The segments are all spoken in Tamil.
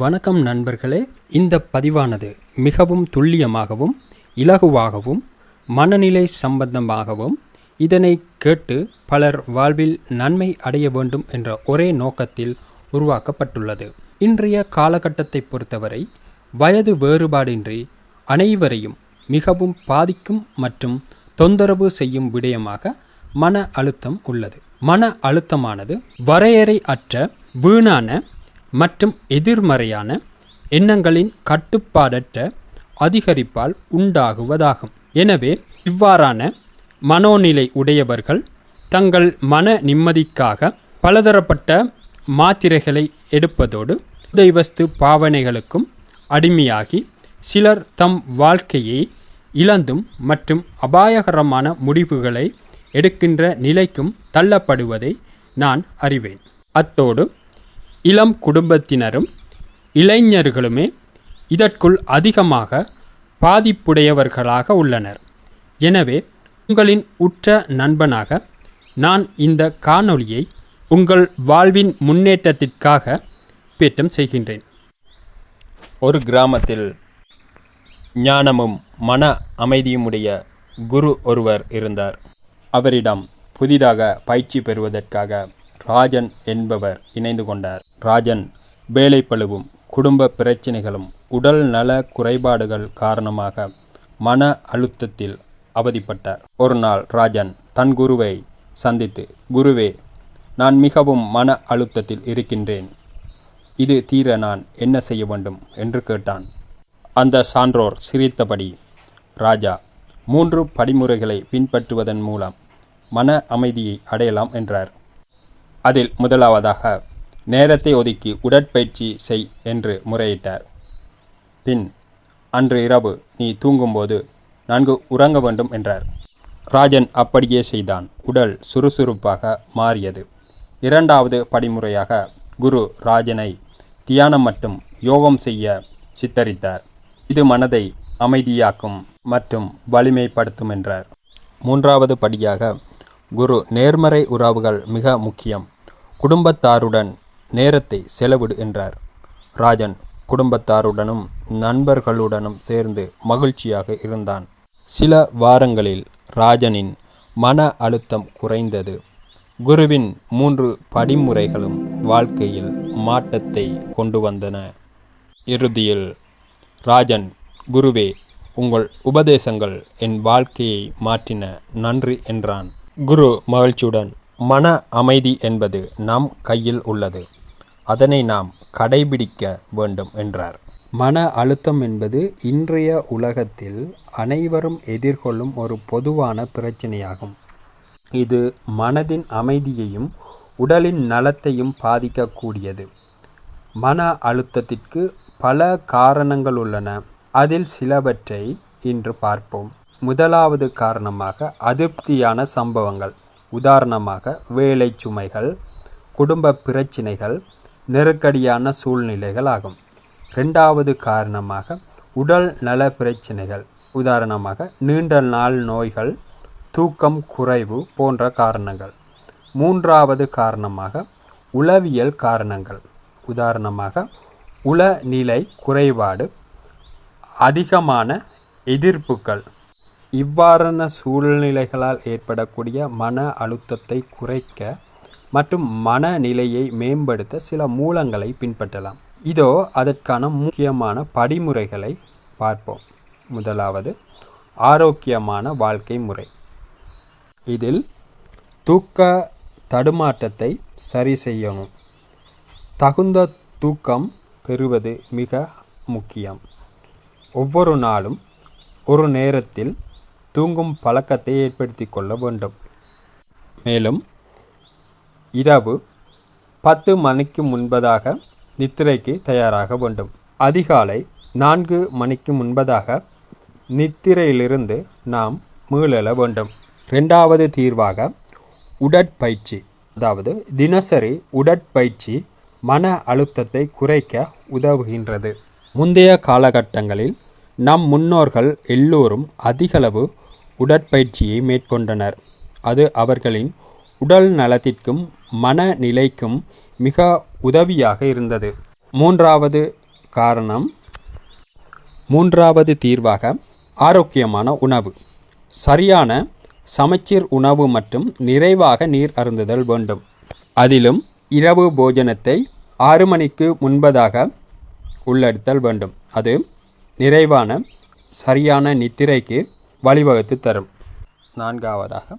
வணக்கம் நண்பர்களே. இந்த பதிவானது மிகவும் துல்லியமாகவும் இலகுவாகவும் மனநிலை சம்பந்தமாகவும் இதனை கேட்டு பலர் வாழ்வில் நன்மை அடைய வேண்டும் என்ற ஒரே நோக்கத்தில் உருவாக்கப்பட்டுள்ளது. இன்றைய காலகட்டத்தை பொறுத்தவரை வயது வேறுபாடின்றி அனைவரையும் மிகவும் பாதிக்கும் மற்றும் தொந்தரவு செய்யும் விடயமாக மன அழுத்தம் உள்ளது. மன அழுத்தமானது வரையறை அற்ற வீணான மற்றும் எதிர்மறையான எண்ணங்களின் கட்டுப்பாடற்ற அதிகரிப்பால் உண்டாகுவதாகும். எனவே இவ்வாறான மனோநிலை உடையவர்கள் தங்கள் மன நிம்மதிக்காக பலதரப்பட்ட மாத்திரைகளை எடுப்பதோடு தெய்வஸ்து பாவனைகளுக்கும் அடிமையாகி சிலர் தம் வாழ்க்கையை இழந்தும் மற்றும் அபாயகரமான முடிவுகளை எடுக்கின்ற நிலைக்கும் தள்ளப்படுவதை நான் அறிவேன். அத்தோடு இளம் குடும்பத்தினரும் இளைஞர்களுமே இதற்குள் அதிகமாக பாதிப்புடையவர்களாக உள்ளனர். எனவே உங்களின் உற்ற நண்பனாக நான் இந்த காணொளியை உங்கள் வாழ்வின் முன்னேற்றத்திற்காக பேட்டம் செய்கின்றேன். ஒரு கிராமத்தில் ஞானமும் மன அமைதியுமுடைய குரு ஒருவர் இருந்தார். அவரிடம் புதிதாக பயிற்சி பெறுவதற்காக ராஜன் என்பவர் இணைந்து கொண்டார். ராஜன் வேலைப்பளுவும் குடும்ப பிரச்சினைகளும் உடல் நல குறைபாடுகள் காரணமாக மன அழுத்தத்தில் அவதிப்பட்டார். ஒரு நாள் ராஜன் தன் குருவை சந்தித்து குருவே நான் மிகவும் மன அழுத்தத்தில் இருக்கின்றேன். இது தீர நான் என்ன செய்ய வேண்டும்? என்று கேட்டான். அந்த சான்றோர் சிரித்தபடி ராஜா மூன்று படிமுறைகளை பின்பற்றுவதன் மூலம் மன அமைதியை அடையலாம் என்றார். அதில் முதலாவதாக நேரத்தை ஒதுக்கி உடற்பயிற்சி செய் என்று முறையிட்டார். பின் அன்று இரவு நீ தூங்கும்போது நன்கு உறங்க வேண்டும் என்றார். ராஜன் அப்படியே செய்தான். உடல் சுறுசுறுப்பாக மாறியது. இரண்டாவது படிமுறையாக குரு ராஜனை தியானம் மற்றும் யோகம் செய்ய சித்தரித்தார். இது மனதை அமைதியாக்கும் மற்றும் வலிமைப்படுத்தும் என்றார். மூன்றாவது படியாக குரு நேர்மறை உறவுகள் மிக முக்கியம். குடும்பத்தாருடன் நேரத்தை செலவிடு என்றார். ராஜன் குடும்பத்தாருடனும் நண்பர்களுடனும் சேர்ந்து மகிழ்ச்சியாக இருந்தான். சில வாரங்களில் ராஜனின் மன அழுத்தம் குறைந்தது. குருவின் மூன்று படிமுறைகளும் வாழ்க்கையில் மாற்றத்தை கொண்டு வந்தன. இறுதியில் ராஜன் குருவே உங்கள் உபதேசங்கள் என் வாழ்க்கையை மாற்றின. நன்றி என்றான். குரு மகிழ்ச்சியுடன் மன அமைதி என்பது நம் கையில் உள்ளது. அதனை நாம் கடைபிடிக்க வேண்டும் என்றார். மன அழுத்தம் என்பது இன்றைய உலகத்தில் அனைவரும் எதிர்கொள்ளும் ஒரு பொதுவான பிரச்சனையாகும். இது மனதின் அமைதியையும் உடலின் நலத்தையும் பாதிக்கக்கூடியது. மன அழுத்தத்திற்கு பல காரணங்கள் உள்ளன. அதில் சிலவற்றை இன்று பார்ப்போம். முதலாவது காரணமாக அதிருப்தியான சம்பவங்கள். உதாரணமாக வேலை சுமைகள் குடும்ப பிரச்சினைகள் நெருக்கடியான சூழ்நிலைகள் ஆகும். ரெண்டாவது காரணமாக உடல் நல பிரச்சினைகள் உதாரணமாக நீண்ட நாள் நோய்கள் தூக்கம் குறைவு போன்ற காரணங்கள். மூன்றாவது காரணமாக உளவியல் காரணங்கள் உதாரணமாக உளநிலை குறைபாடு அதிகமான எதிர்ப்புகள் இவ்வாறான சூழ்நிலைகளால் ஏற்படக்கூடிய மன அழுத்தத்தை குறைக்க மற்றும் மனநிலையை மேம்படுத்த சில மூலங்களை பின்பற்றலாம். இதோ அதற்கான முக்கியமான படிமுறைகளை பார்ப்போம். முதலாவது ஆரோக்கியமான வாழ்க்கை முறை. இதில் தூக்க தடுமாற்றத்தை சரி செய்யணும். தகுந்த தூக்கம் பெறுவது மிக முக்கியம். ஒவ்வொரு நாளும் ஒரு நேரத்தில் தூங்கும் பழக்கத்தை ஏற்படுத்தி கொள்ள வேண்டும். மேலும் இரவு பத்து மணிக்கு முன்பதாக நித்திரைக்கு தயாராக வேண்டும். அதிகாலை நான்கு மணிக்கு முன்பதாக நித்திரையிலிருந்து நாம் மீளெழ வேண்டும். ரெண்டாவது தீர்வாக உடற்பயிற்சி அதாவது தினசரி உடற்பயிற்சி மன அழுத்தத்தை குறைக்க உதவுகின்றது. முந்தைய காலகட்டங்களில் நம் முன்னோர்கள் எல்லோரும் அதிகளவு உடற்பயிற்சியை மேற்கொண்டனர். அது அவர்களின் உடல் நலத்திற்கும் மனநிலைக்கும் மிக உதவியாக இருந்தது. மூன்றாவது காரணம் மூன்றாவது தீர்வாக ஆரோக்கியமான உணவு. சரியான சமச்சீர் உணவு மற்றும் நிறைவாக நீர் அருந்துதல் வேண்டும். அதிலும் இரவு போஜனத்தை ஆறு மணிக்கு முன்பதாக உள்ளெடுத்தல் வேண்டும். அது நிறைவான சரியான நித்திரைக்கு வழிவகுத்து தரும். நான்காவதாக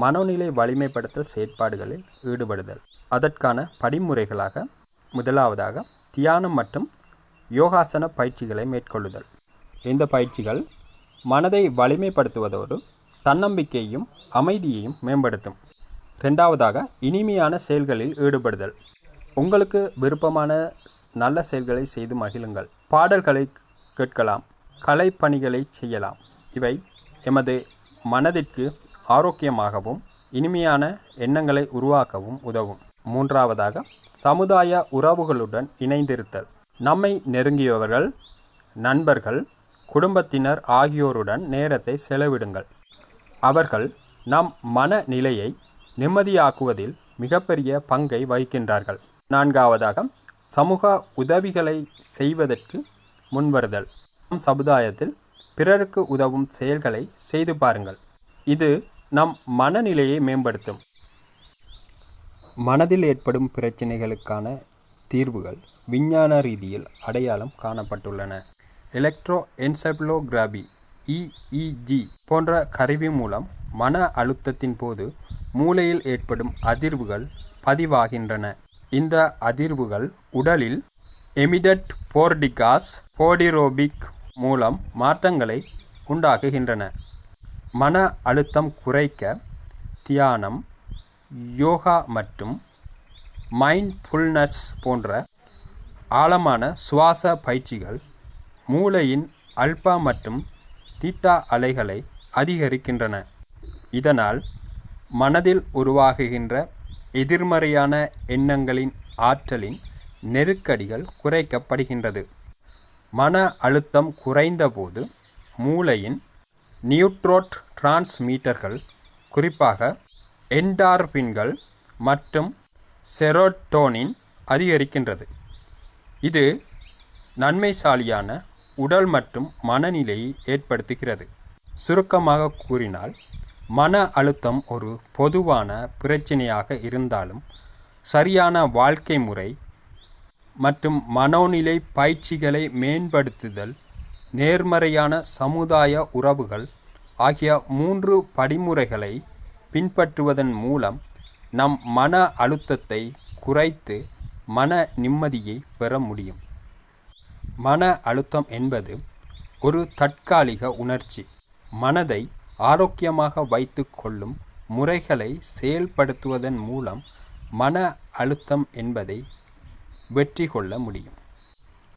மனோநிலை வலிமைப்படுத்தல் செயற்பாடுகளில் ஈடுபடுதல். அதற்கான படிமுறைகளாக முதலாவதாக தியானம் மற்றும் யோகாசன பயிற்சிகளை மேற்கொள்ளுதல். இந்த பயிற்சிகள் மனதை வலிமைப்படுத்துவதோடு தன்னம்பிக்கையையும் அமைதியையும் மேம்படுத்தும். ரெண்டாவதாக இனிமையான செயல்களில் ஈடுபடுதல். உங்களுக்கு விருப்பமான நல்ல செயல்களை செய்து மகிழுங்கள். பாடல்களை கேட்கலாம். கலைப்பணிகளை செய்யலாம். இவை எமது மனதிற்கு ஆரோக்கியமாகவும் இனிமையான எண்ணங்களை உருவாக்கவும் உதவும். மூன்றாவதாக சமுதாய உறவுகளுடன் இணைந்திருத்தல். நம்மை நெருங்கியவர்கள் நண்பர்கள் குடும்பத்தினர் ஆகியோருடன் நேரத்தை செலவிடுங்கள். அவர்கள் நம் மனநிலையை நிம்மதியாக்குவதில் மிகப்பெரிய பங்கை வகிக்கின்றார்கள். நான்காவதாக சமூக உதவிகளை செய்வதற்கு முன்வருதல். நம் சமுதாயத்தில் பிறருக்கு உதவும் செயல்களை செய்து பாருங்கள். இது நம் மனநிலையை மேம்படுத்தும். மனதில் ஏற்படும் பிரச்சனைகளுக்கான தீர்வுகள் விஞ்ஞான ரீதியில் அடையாளம் காணப்பட்டுள்ளன. எலக்ட்ரோ என்செப்லோகிராபி இஇஜி போன்ற கருவி மூலம் மன அழுத்தத்தின் போது மூளையில் ஏற்படும் அதிர்வுகள் பதிவாகின்றன. இந்த அதிர்வுகள் உடலில் எமிடட் போர்டிகாஸ் போடிரோபிக் மூலம் மாற்றங்களை உண்டாக்குகின்றன. மன அழுத்தம் குறைக்க தியானம் யோகா மற்றும் மைண்ட்ஃபுல்னஸ் போன்ற ஆழமான சுவாச பயிற்சிகள் மூளையின் அல்பா மற்றும் தீட்டா அலைகளை அதிகரிக்கின்றன. இதனால் மனதில் உருவாகுகின்ற எதிர்மறையான எண்ணங்களின் ஆற்றலின் நெருக்கடிகள் குறைக்கப்படுகின்றது. மன அழுத்தம் குறைந்தபோது மூளையின் நியூட்ரோட் டிரான்ஸ்மீட்டர்கள் குறிப்பாக என்டார்பின்கள் மற்றும் செரோட்டோனின் அதிகரிக்கின்றது. இது நன்மைசாலியான உடல் மற்றும் மனநிலையை ஏற்படுத்துகிறது. சுருக்கமாக கூறினால் மன அழுத்தம் ஒரு பொதுவான பிரச்சனையாக இருந்தாலும் சரியான வாழ்க்கை முறை மற்றும் மனோநிலை பயிற்சிகளை மேம்படுத்துதல் நேர்மறையான சமுதாய உறவுகள் ஆகிய மூன்று படிமுறைகளை பின்பற்றுவதன் மூலம் நம் மன அழுத்தத்தை குறைத்து மன நிம்மதியை பெற முடியும். மன அழுத்தம் என்பது ஒரு தற்காலிக உணர்ச்சி. மனதை ஆரோக்கியமாக வைத்து கொள்ளும் முறைகளை செயல்படுத்துவதன் மூலம் மன அழுத்தம் என்பதை வெற்றி கொள்ள முடியும்.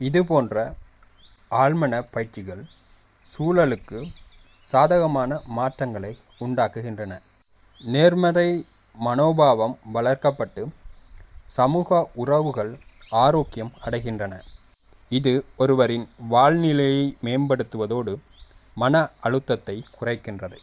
இது போன்ற ஆழ்மன பயிற்சிகள் சூழலுக்கு சாதகமான மாற்றங்களை உண்டாக்குகின்றன. நேர்மறை மனோபாவம் வளர்க்கப்பட்டு சமூக உறவுகள் ஆரோக்கியம் அடைகின்றன. இது ஒருவரின் வாழ்நிலையை மேம்படுத்துவதோடு மன அழுத்தத்தை குறைக்கின்றது.